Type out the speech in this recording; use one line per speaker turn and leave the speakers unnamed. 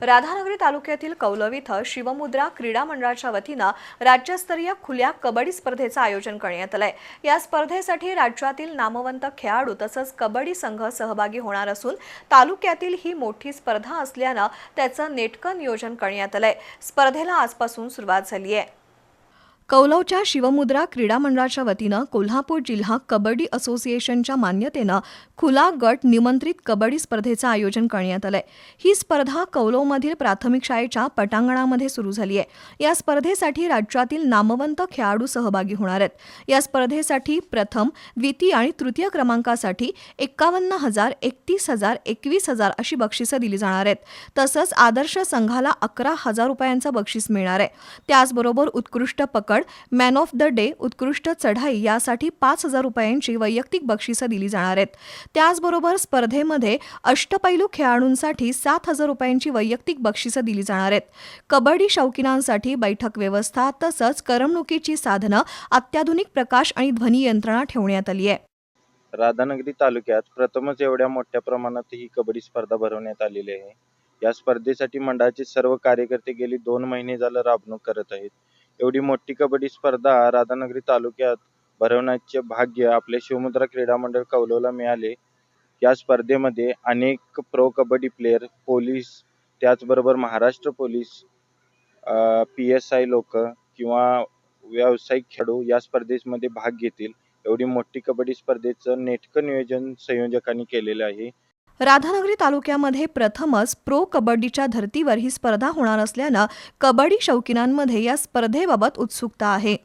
राधानगरी तालुक्यातील कौलव इथं शिवमुद्रा क्रीडा मंडळाच्या वतीनं राज्यस्तरीय खुल्या कबड्डी स्पर्धेचं आयोजन करण्यात आलंय. या स्पर्धेसाठी राज्यातील नामवंत खेळाडू तसंच कबड्डी संघ सहभागी होणार असून तालुक्यातील ही मोठी स्पर्धा असल्यानं त्याचं नेटकं नियोजन करण्यात आलंय. स्पर्धेला आजपासून सुरुवात झाली आहे कौलवच्या शिवमुद्रा क्रीडा मंडळाच्या वतीनं कोल्हापूर जिल्हा कबड्डी असोसिएशनच्या मान्यतेनं खुला गट निमंत्रित कबड्डी स्पर्धेचं आयोजन करण्यात आलंय. ही स्पर्धा कौलवमधील प्राथमिक शाळेच्या पटांगणामध्ये सुरू झाली आहे. या स्पर्धेसाठी राज्यातील नामवंत खेळाडू सहभागी होणार आहेत. या स्पर्धेसाठी प्रथम द्वितीय आणि तृतीय क्रमांकासाठी एक्कावन्न हजार एकतीस हजार एकवीस हजार अशी बक्षिसं दिली जाणार आहेत. तसंच आदर्श संघाला अकरा हजार रुपयांचं बक्षीस मिळणार आहे. त्याचबरोबर उत्कृष्ट पकड मॅन ऑफ द डे उत्कृष्ट चढाई यासाठी पाच हजार रुपयांची वैयक्तिक बक्षिसं दिली जाणार आहेत. त्याचबरोबर स्पर्धेमध्ये अष्टपैलू खेळाडूंसाठी सात हजार रुपयांची वैयक्तिक बक्षिसं दिली जाणार आहेत. कबड्डी शौकीनांसाठी बैठक व्यवस्था तसंच करमणुकीची साधनं अत्याधुनिक प्रकाश आणि ध्वनी यंत्रणा ठेवण्यात आली आहे.
राधानगरी तालुक्यात प्रथमच एवढ्या मोठ्या प्रमाणात ही कबड्डी स्पर्धा भरवण्यात आलेली आहे. या स्पर्धेसाठी मंडळाचे सर्व कार्यकर्ते गेली दोन महिने झालं राबणूक करत आहेत. एवढी मोठी कबड्डी स्पर्धा राधानगरी तालुक्यात भरवण्याचे भाग्य आपले शिवमुद्रा क्रीडा मंडळ कौलवला मिळाले. या स्पर्धेमध्ये अनेक प्रो कबड्डी प्लेयर पोलीस त्याचबरोबर Maharashtra police P S I लोक किंवा व्यावसायिक खेळाडू या स्पर्धेमध्ये भाग घेतील. एवढी मोठी कबड्डी स्पर्धेचं नेटकं नियोजन संयोजकांनी केलेलं आहे.
राधानगरी तालुक्यामध्ये प्रथमच प्रो कबड्डीच्या धर्तीवर ही स्पर्धा होणार असल्यानं कबड्डी शौकीनांमध्ये या स्पर्धेबाबत उत्सुकता आहे.